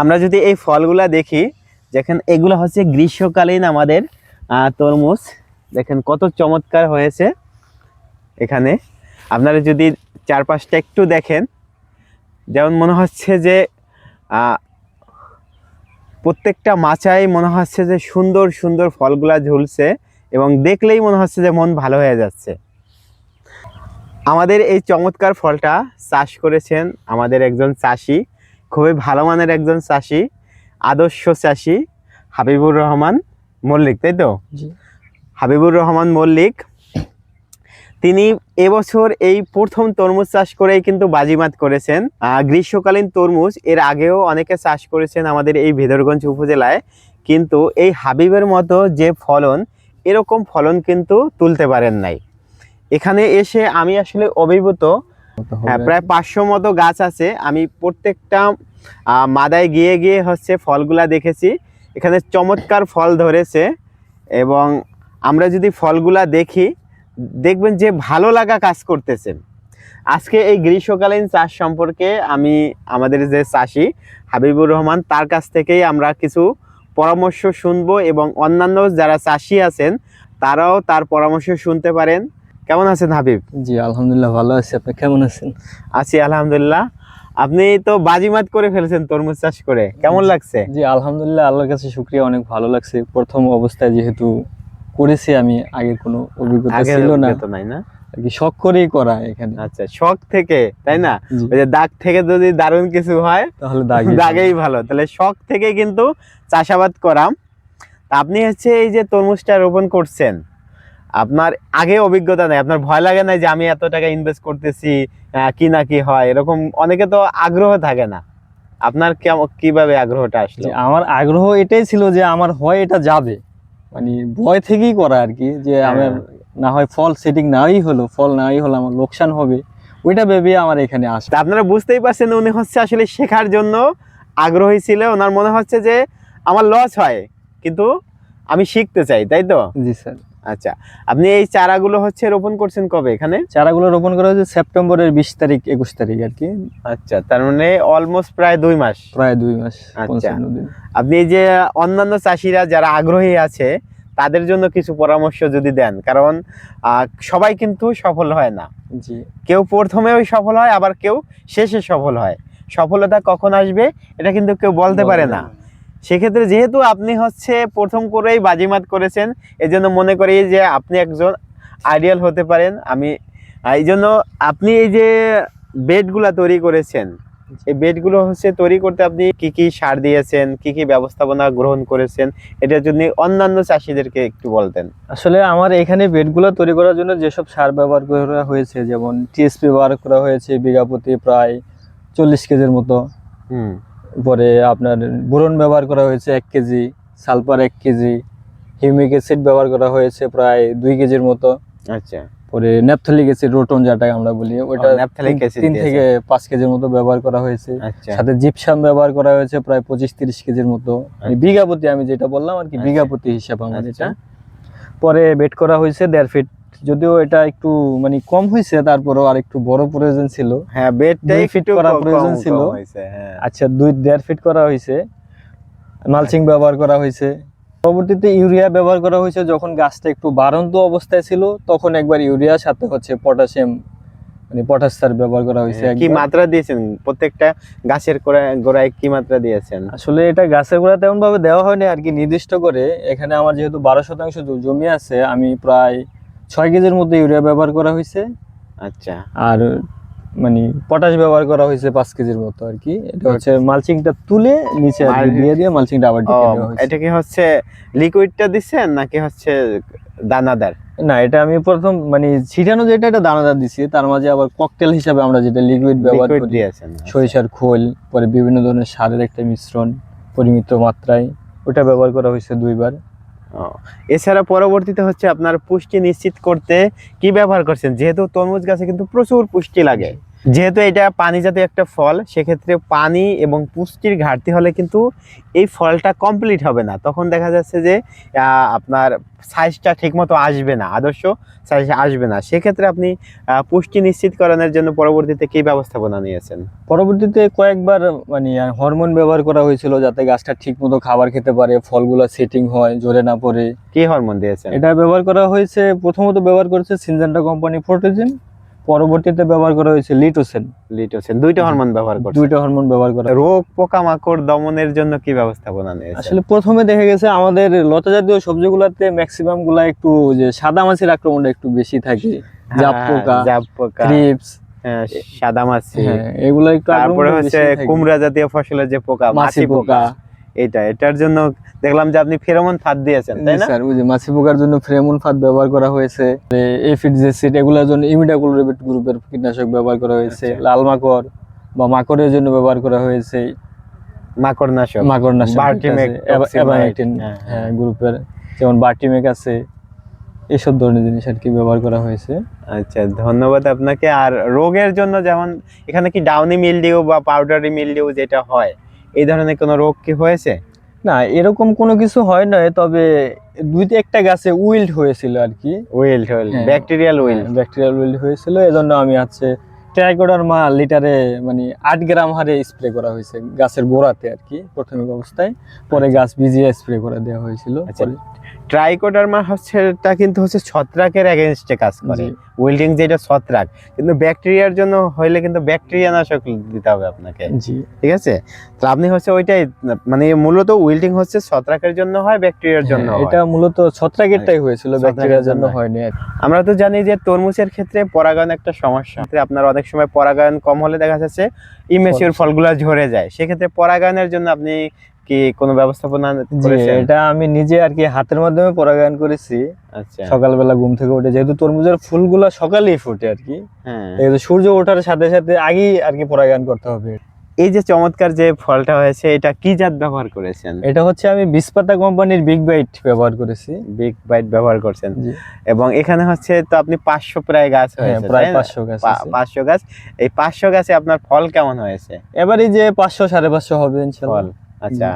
আমরা যদি এই ফলগুলা দেখি, দেখেন এগুলো হচ্ছে গ্রীষ্মকালীন আমাদের তরমুজ। দেখেন কত চমৎকার হয়েছে এখানে। আপনারা যদি চারপাশটা একটু দেখেন, যেমন মনে হচ্ছে যে প্রত্যেকটা মাচায় মনে হচ্ছে যে সুন্দর সুন্দর ফলগুলা ঝুলছে এবং দেখলেই মনে হচ্ছে যে মন ভালো হয়ে যাচ্ছে। আমাদের এই চমৎকার ফলটা চাষ করেছেন আমাদের একজন চাষি। খুবই ভালো মানের একজন চাষি আদর্শ চাষি হাবিবুর রহমান মল্লিক তাই তো? হাবিবুর রহমান মল্লিক তিনি এবছর এই প্রথম তরমুজ চাষ করেই কিন্তু বাজিমাত করেছেন। গ্রীষ্মকালীন তরমুজ এর আগেও অনেকে চাষ করেছেন আমাদের এই ভেদরগঞ্জ উপজেলায় কিন্তু এই হাবিবের মতো যে ফলন এরকম ফলন কিন্তু তুলতে পারেন নাই। এখানে এসে আমি আসলে অভিভূত হ্যাঁ প্রায় পাঁচশো মতো গাছ আছে। আমি প্রত্যেকটা মাদায় গিয়ে গিয়ে হচ্ছে ফলগুলা দেখেছি। এখানে চমৎকার ফল ধরেছে এবং আমরা যদি ফলগুলা দেখি, দেখবেন যে ভালো লাগা কাজ করতেছে। আজকে এই গ্রীষ্মকালীন চাষ সম্পর্কে আমি, আমাদের যে চাষি হাবিবুর রহমান, তার কাছ থেকেই আমরা কিছু পরামর্শ শুনব এবং অন্যান্য যারা চাষি আছেন, তারাও তার পরামর্শ শুনতে পারেন। কেমন আছেন হাবিব? জি আলহামদুলিল্লাহ ভালো আছি। আপনি কেমন আছেন? আছি আলহামদুলিল্লাহ। আপনি তো বাজিমাত করে ফেলেছেন তরমুজ চাষ করে। কেমন লাগছে? জি আলহামদুলিল্লাহ আল্লাহর কাছে শুক্রিয়া অনেক ভালো লাগছে। প্রথম অবস্থায় যেহেতু করেছি আমি আগের কোনো অভিজ্ঞতা ছিল না। নাই না? কি শখ করেই করা এখানে। আচ্ছা শখ থেকে তাই না? ওই যে দাগ থেকে যদি দারুণ কিছু হয় তাহলে দাগি দাগেই ভালো। তাহলে শখ থেকে কিন্তু চাষাবাদ করাম। আপনি হচ্ছে এই যে তরমুজটা রোপণ করছেন আপনার আগে অভিজ্ঞতা নেই আপনার ভয় লাগে না যে আমি এত টাকা ইনভেস্ট করতেছি কি না কি হয়? এরকম অনেকে তো আগ্রহ থাকে না। আপনার কীভাবে আগ্রহটা আসলো? আমার আগ্রহ এটাই ছিল যে আমার হয় এটা যাবে। মানে ভয় থেকেই করা আর কি যে হ্যাঁ। আমার না হয় ফল সেটিং নাই হলো ফল নাই হলো আমার লোকসান হবে। ওইটা ভেবে আমার এখানে আসা আপনারা বুঝতেই পারছেন উনি হচ্ছে আসলে শেখার জন্য আগ্রহী ছিল। ওনার মনে হচ্ছে যে আমার লস হয় কিন্তু আমি শিখতে চাই তাই তো? জি স্যার। আচ্ছা আপনি এই চারাগুলো হচ্ছে রোপণ করছেন কবে এখানে? চারাগুলো রোপণ করা হয়েছে সেপ্টেম্বরের বিশ তারিখ একুশ তারিখ আর কি। আচ্ছা তার মানে অলমোস্ট প্রায় দুই মাস। প্রায় দুই মাস আচ্ছা। আপনি যে অন্যান্য চাষিরা যারা আগ্রহী আছে তাদের জন্য কিছু পরামর্শ যদি দেন কারণ সবাই কিন্তু সফল হয় না। জি। কেউ প্রথমেও সফল হয় আবার কেউ শেষে সফল হয়। সফলতা কখন আসবে এটা কিন্তু কেউ বলতে পারে না। সেক্ষেত্রে যেহেতু আপনি হচ্ছে প্রথম করেই বাজিমাত করেছেন এই জন্য মনে করি যে আপনি একজন আইডিয়াল হতে পারেন। আমি এই জন্য আপনি এই যে বেডগুলা তৈরি করেছেন এই বেডগুলো হচ্ছে তৈরি করতে আপনি কি কি সার দিয়েছেন কি কি ব্যবস্থাপনা গ্রহণ করেছেন এটার জন্য অন্যান্য চাষিদেরকে একটু বলতেন। আসলে আমার এখানে বেডগুলো তৈরি করার জন্য যেসব সার ব্যবহার করা হয়েছে যেমন টিএসপি ব্যবহার করা হয়েছে বিঘা প্রতি প্রায় চল্লিশ কেজির মতো। হুম। পরে আপনার বোরন ব্যবহার করা হয়েছে এক কেজি সালফার এক কেজি হিউমিক অ্যাসিড ব্যবহার করা হয়েছে প্রায় দুই কেজির মতো। আচ্ছা। পরে ন্যাপথলিক অ্যাসিড রোটন যেটাকে আমরা বলি ওটা তিন-। থেকে পাঁচ কেজির মতো ব্যবহার করা হয়েছে। আচ্ছা। সাথে জিপসাম ব্যবহার করা হয়েছে প্রায় পঁচিশ তিরিশ কেজির মতো। মানে বিঘা প্রতি আমি যেটা বললাম আর কি বিঘাপতি বিঘা প্রতি হিসাব আমার আচ্ছা। এটা। পরে বেড করা হয়েছে দেড় ফিট। যদিও এটা একটু মানে কম হয়েছে তারপরেও আর একটু বড় প্রয়োজন ছিল। হ্যাঁ বেডটাই একটু করা প্রয়োজন ছিল। হ্যাঁ। আচ্ছা দুই দেড় ফিট করা হয়েছে। মালচিং ব্যবহার করা হয়েছে। পরবর্তীতে ইউরিয়া ব্যবহার করা হয়েছে যখন গাছটা একটু বাড়ন্ত অবস্থায় ছিল তখন একবার ইউরিয়ার সাথে হচ্ছে পটাশিয়াম মানে পটাশ সার ব্যবহার করা হয়েছে হ্যাঁ, কি মাত্রা দিয়েছেন? প্রত্যেকটা গাছের গোড়ায় গোড়ায় কি মাত্রা দিয়েছেন? আসলে এটা গাছের গোড়া তেমন ভাবে দেওয়া হয়নি আর কি নির্দিষ্ট করে। এখানে আমার যেহেতু বারো শতাংশ জমি আছে আমি প্রায় ছয় কেজির মধ্যে ইউরিয়া ব্যবহার করা হয়েছে। আচ্ছা। আর মানে পটাশ ব্যবহার করা হয়েছে পাঁচ কেজির মতো আর কি। এটা হচ্ছে মালচিংটা তুলে নিচে দিয়ে দিয়ে মালচিংটা আবার ঢেকে দেওয়া হয়েছে। এটা কি হচ্ছে লিকুইডটা দিচ্ছেন নাকি হচ্ছে দানাদার? না এটা আমি প্রথম মানে ছিটানো যেটা এটা দানাদার দিছি। তার মাঝে আবার ককটেল হিসাবে আমরা যেটা লিকুইড ব্যবহার করি দিয়েছেন সরিষার খোল পরে বিভিন্ন ধরনের সারের একটা মিশ্রণ পরিমিত মাত্রায় ওটা ব্যবহার করা হয়েছে দুইবার। এছাড়া পরবর্তীতে হচ্ছে আপনার পুষ্টি নিশ্চিত করতে কি ব্যবহার করছেন? যেহেতু তরমুজ গাছে কিন্তু প্রচুর পুষ্টি লাগে। যেহেতু এটা পানি জাতীয় একটা ফল সেক্ষেত্রে পানি এবং পুষ্টির ঘাটতি হলে কিন্তু এই ফলটা কমপ্লিট হবে না। তখন দেখা যাচ্ছে যে আপনার সাইজটা ঠিকমতো আসবে না আদর্শ সাইজ আসবে না। সেক্ষেত্রে আপনি পুষ্টি নিশ্চিতকরণের জন্য পরবর্তীতে কি ব্যবস্থাপনা নিয়েছেন? পরবর্তীতে কয়েকবার মানে হরমোন ব্যবহার করা হয়েছিল যাতে গাছটা ঠিক মতো খাবার খেতে পারে ফলগুলো সেটিং হয় জোরে না পড়ে। কি হরমোন দিয়েছেন? এটা ব্যবহার করা হয়েছে প্রথমত ব্যবহার করেছে সিনজেন্টা কোম্পানি ফোর্টিজিন পরবর্তীতে ব্যবহার করা হয়েছে লিটোসেন। লিটোসেন দুইটা হরমোন ব্যবহার করছেন দুইটা হরমোন ব্যবহার করা রোগ পোকামাকড় দমনের জন্য কি ব্যবস্থাপনা নিয়েছেন? আসলে প্রথমে দেখা গেছে আমাদের লতা জাতীয় সবজিগুলোতে ম্যাক্সিমামগুলা একটু যে সাদা মাছির আক্রমণটা একটু বেশি থাকে। জাপ হ্যাঁ, পোকা জাপ পোকা ক্রিপস হ্যাঁ, সাদা মাছি। হ্যাঁ এগুলো একটু তারপরে হচ্ছে। কুমড়া জাতীয় ফসলের যে পোকা মাছি পোকা। এটা এটার জন্য দেখলাম যে আপনি ফেরোমন ফাঁদ দিয়েছেন তাই না? স্যার ওই যে মাছি পোকার জন্য ফ্রেমন ফাদ ব্যবহার করা হয়েছে। এফিড জেসিড এগুলোর জন্য ইমিডাক্লোরেবিট গ্রুপের কীটনাশক ব্যবহার করা হয়েছে। আচ্ছা। লাল মাকড় বা মাকড়ের জন্য ব্যবহার করা হয়েছে। মাকড় নাশক মাকড় নাশক Bartimac, আছে, হ্যাঁ, হ্যাঁ গ্রুপের যেমন বার্টিমেক আছে এইসব ধরনের জিনিস আর কি ব্যবহার করা হয়েছে। আচ্ছা ধন্যবাদ আপনাকে। আর রোগের জন্য যেমন এখানে কি ডাউনি মিলডিউ বা পাউডারি মিলডিউ যেটা হয় এই ধরনের কোনো রোগ কি হয়েছে? না এরকম কোনো কিছু হয় না তবে দুই একটা গাছে উইল্ড হয়েছিল আর কি। উইল্ড উইল্ড হ্যাঁ। Bacterial wilt. ব্যাকটেরিয়াল উইল্ড হয়েছিল এজন্য আমি আছে ট্রাইকোডারমা লিটারে মানে আট গ্রাম হারে স্প্রে করা হয়েছে গাছের গোড়াতে আর কি প্রাথমিক অবস্থায়। পরে গাছ ভিজিয়ে স্প্রে করে দেওয়া হয়েছিল। আচ্ছা, ট্রাইকোডার্মা হচ্ছে এটা কিন্তু হচ্ছে ছত্রাকের এগেনস্টে কাজ করে। উইল্ডিং যেটা ছত্রাক কিন্তু ব্যাকটেরিয়ার জন্য হইলে কিন্তু ব্যাকটেরিয়া নাশক দিতে হবে আপনাকে। জি। ঠিক আছে? তো আপনি হচ্ছে ওইটাই মানে মূলত উইল্ডিং হচ্ছে ছত্রাকের জন্য হয় ব্যাকটেরিয়ার জন্য হ্যাঁ, এটা মূলত ছত্রাকেরটাই হয়েছিল ব্যাকটেরিয়ার জন্য জন্য। হয়নি। আমরা তো জানি যে তরমুজের ক্ষেত্রে পরাগায়ন একটা সমস্যা। আপনার অনেক সময় পরাগায়ন কম হলে দেখা যাচ্ছে ইমেচিউর ফলগুলো ঝরে যায়। সেক্ষেত্রে পরাগায়নের জন্য আপনি কি কোনো ব্যবস্থাপনা এটা আমি নিজে আর কি হাতের মাধ্যমে পরাগায়ন করেছি। আচ্ছা। সকালবেলা ঘুম থেকে উঠে যেহেতু তরমুজের ফুলগুলো সকালেই ফুটে আর কি হ্যাঁ। সূর্য ওঠার সাথে সাথে আগেই আর কি পরাগায়ন করতে হবে। এই যে চমৎকার যে ফলটা হয়েছে এটা কি জাত ব্যবহার করেছেন? এটা হচ্ছে আমি বিসপাতা কোম্পানির বিগ বাইট ব্যবহার করেছি। বিগ বাইট ব্যবহার করছেন। এবং এখানে হচ্ছে তো আপনি পাঁচশো প্রায় গাছ হ্যাঁ হয়েছে প্রায় পাঁচশো গাছ পাঁচশো গাছ। এই পাঁচশো গাছে আপনার ফল কেমন হয়েছে? এবারে যে পাঁচশো সাড়ে পাঁচশো হবে ফল। ইনশাল্লাহ আচ্ছা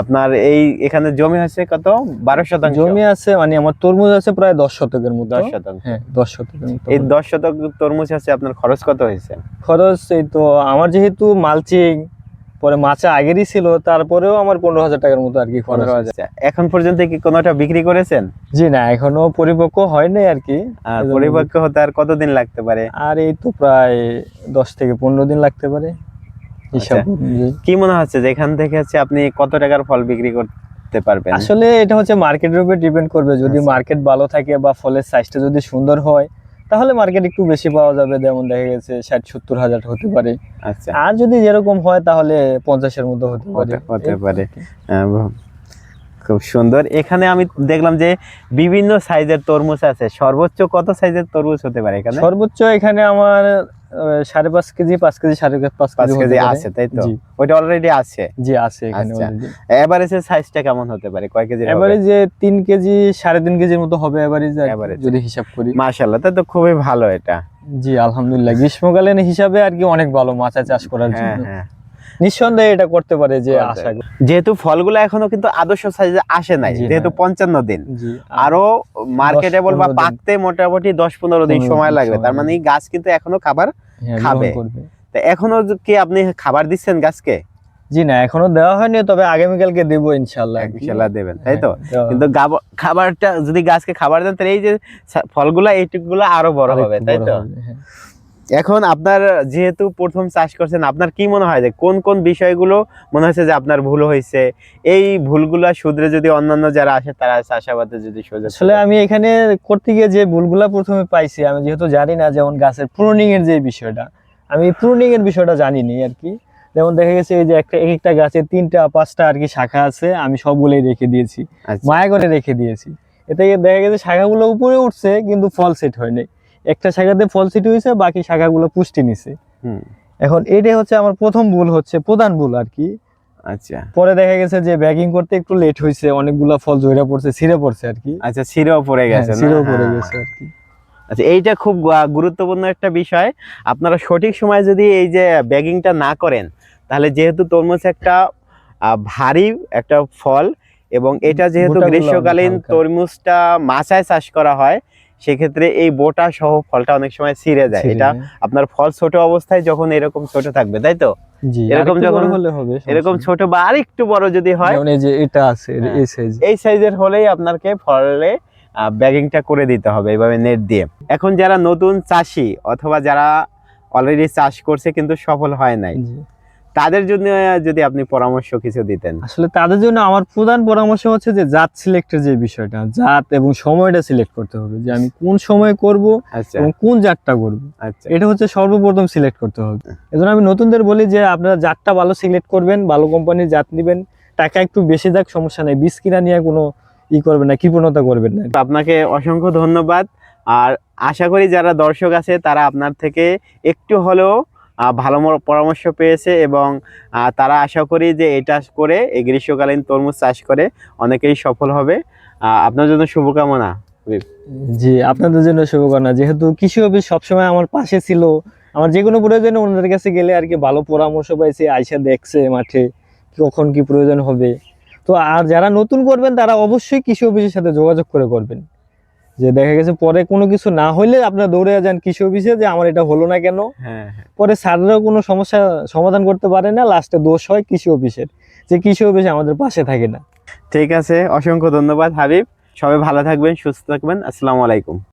আপনার এই এখানে জমি হচ্ছে কত? বারো শতাংশ। জমি আছে মানে আমার তরমুজ আছে প্রায় দশ শতকের মতো। দশ শতাংশ। হ্যাঁ দশ শতকের মতো। এই দশ শতক তরমুজ আছে আপনার খরচ কত হয়েছে? খরচ এই তো আমার যেহেতু মালচিং পরে মাচা আগেরই ছিল তারপরেও আমার পনেরো হাজার টাকার মতো আর কি খরচ পনেরো হয়েছে। এখন পর্যন্ত কি কোনোটা বিক্রি করেছেন? জি না এখনও পরিপক্ক হয়নি আর কি। আর পরিপক্ক হতে আর কতদিন লাগতে পারে? আর এই তো প্রায় দশ থেকে পনেরো দিন লাগতে পারে। কি মনে হচ্ছে যে এখান থেকে হচ্ছে আপনি কত টাকার ফল বিক্রি করতে পারবেন? আসলে এটা হচ্ছে মার্কেটের উপর ডিপেন্ড করবে। যদি আচ্ছা। মার্কেট ভালো থাকে বা ফলের সাইজটা যদি সুন্দর হয় তাহলে মার্কেট একটু বেশি পাওয়া যাবে। যেমন দেখা গেছে ষাট সত্তর হাজার হতে পারে। আচ্ছা। আর যদি যেরকম হয় তাহলে পঞ্চাশের মতো হতে পারে। হতে- পারে। খুব সুন্দর। এখানে আমি দেখলাম যে বিভিন্ন সাইজের তরমুজ আছে। সর্বোচ্চ কত সাইজের তরমুজ হতে পারে এখানে? সর্বোচ্চ এখানে আমার সাড়ে পাঁচ কেজি পাঁচ কেজি সাড়ে পাঁচ কেজি। আছে তাই তো? ওইটা অলরেডি আছে? জি আছে এখানে আচ্ছা। এভারেজের সাইজটা কেমন হতে পারে? কয় কেজি তিন কেজি সাড়ে তিন কেজির মতো হবে এভারেজ যদি হিসাব করি। মাশাআল্লাহ তা তো খুবই ভালো এটা। জি আলহামদুলিল্লাহ। গ্রীষ্মকালীন হিসাবে আর কি অনেক ভালো মাছা চাষ করার হ্যাঁ জন্য। হ্যাঁ। নিঃসন্দেহে এটা করতে পারে যে আশা। যেহেতু ফলগুলো এখনও কিন্তু আদর্শ সাইজে আসে নাই যেহেতু হ্যাঁ। পঞ্চান্ন দিন। আরও মার্কেটেবল বা 15 পাকতে মোটামুটি দশ পনেরো দিন সময় লাগবে। তার মানে এই গাছ কিন্তু এখনও খাবার খাবে। তো তা এখনও কি আপনি খাবার দিচ্ছেন গাছকে জি না এখনও দেওয়া হয়নি তবে আগামীকালকে দেবো ইনশাল্লাহ। ইনশাল্লাহ দেবেন তাই তো হ্যাঁ, কিন্তু খাবারটা যদি গাছকে খাবার দেন তাহলে এই যে ফলগুলা এইটুকুগুলো আরও বড় হবে তাই তো হ্যাঁ। এখন আপনার যেহেতু প্রথম চাষ করছেন আপনার কি মনে হয় যে কোন কোন বিষয়গুলো মনে হচ্ছে যে আপনার ভুল হয়েছে? এই ভুলগুলো শুধরে যদি অন্যান্য যারা আসে তারা চাষাবাদে যদি সোজা আসলে আমি এখানে করতে গিয়ে যে ভুলগুলো প্রথমে পাইছি আমি যেহেতু জানি না যেমন গাছের প্রুনিং এর যে বিষয়টা আমি প্রুনিং এর বিষয়টা জানিনি আর কি। যেমন দেখা গেছে এই যে একটা এক একটা গাছে তিনটা পাঁচটা আর কি শাখা আছে আমি সবগুলোই রেখে দিয়েছি আচ্ছা, মায়া করে রেখে দিয়েছি। এতে দেখা গেছে শাখাগুলো উপরে উঠছে কিন্তু ফল সেট হয়নি। একটা শাখাতে ফল সেট হয়েছে বাকি শাখাগুলো পুষ্টি নিছে। এখন এটাই হচ্ছে আমার প্রথম ভুল হচ্ছে প্রধান ভুল আর কি। আচ্ছা। পরে দেখা গেছে যে ব্যাগিং করতে একটু লেট হয়েছে অনেকগুলা ফল জয়রা পড়ছে ছিঁড়ে পড়ছে আর কি। আচ্ছা ছিঁড়েও পড়ে হ্যাঁ, গেছে ছিঁড়েও পড়ে হ্যাঁ। গেছে আর কি। আচ্ছা এইটা খুব গুরুত্বপূর্ণ একটা বিষয়। আপনারা সঠিক সময় যদি এই যে ব্যাগিংটা না করেন তাহলে যেহেতু তরমুজ একটা ভারী একটা ফল এবং এটা যেহেতু গ্রীষ্মকালীন তরমুজটা মাচায় চাষ করা হয় সেক্ষেত্রে এই বোটা সহ ফলটা অনেক সময় ছিঁড়ে যায়। এটা আপনার ফল ছোট অবস্থায় যখন এরকম ছোট থাকবে তাই তো? এরকম যখন- হলে হবে এরকম ছোট বা আরেকু বড় যদি হয় এই যে এটা আছে হ্যাঁ। এই সাইজ এই সাইজের হলেই আপনাকে ফলে ব্যাগিংটা করে দিতে হবে এইভাবে নেট দিয়ে। এখন যারা নতুন চাষি অথবা যারা অলরেডি চাষ করছে কিন্তু সফল হয় নাই তাদের জন্য যদি আপনি পরামর্শ কিছু দিতেন। আসলে তাদের জন্য আমার প্রধান পরামর্শ হচ্ছে যে জাত সিলেক্টের যে বিষয়টা জাত এবং সময়টা সিলেক্ট করতে হবে যে আমি কোন সময় করব আচ্ছা। এবং কোন জাতটা করব। আচ্ছা। এটা হচ্ছে সর্বপ্রথম সিলেক্ট করতে হবে। এজন্য আমি নতুনদের বলি যে আপনারা জাতটা ভালো সিলেক্ট করবেন ভালো কোম্পানির জাত নেবেন টাকা একটু বেশি যাক সমস্যা নেই। বীজ কিনা নিয়ে কোনো ই করবেন না কৃপণতা করবেন না। আপনাকে অসংখ্য ধন্যবাদ। আর আশা করি যারা দর্শক আছে তারা আপনার থেকে একটু হলেও ভালো পরামর্শ পেয়েছে এবং তারা আশা করি যে এটা করে এই গ্রীষ্মকালীন তরমুজ চাষ করে অনেকেই সফল হবে। আপনার জন্য শুভকামনা জি, আপনাদের জন্য শুভকামনা। যেহেতু কৃষি অফিস সবসময় আমার পাশে ছিল, আমার যে কোনো প্রয়োজনে ওনাদের কাছে গেলে আর কি ভালো পরামর্শ পাইছে, আইসা দেখছে মাঠে কখন কি প্রয়োজন হবে। তো আর যারা নতুন করবেন, তারা অবশ্যই কৃষি অফিসের সাথে যোগাযোগ করে করবেন। যে দেখা গেছে পরে কোনো কিছু না হইলে আপনার দৌড়ে যান কৃষি অফিসে যে আমার এটা হলো না কেন? হ্যাঁ পরে স্যাররাও কোনো সমস্যা সমাধান করতে পারে না লাস্টে দোষ হয় কৃষি অফিসের। যে কৃষি অফিসে আমাদের পাশে থাকে না। ঠিক আছে অসংখ্য ধন্যবাদ হাবিব। সবাই ভালো থাকবেন সুস্থ থাকবেন। আসসালামু আলাইকুম।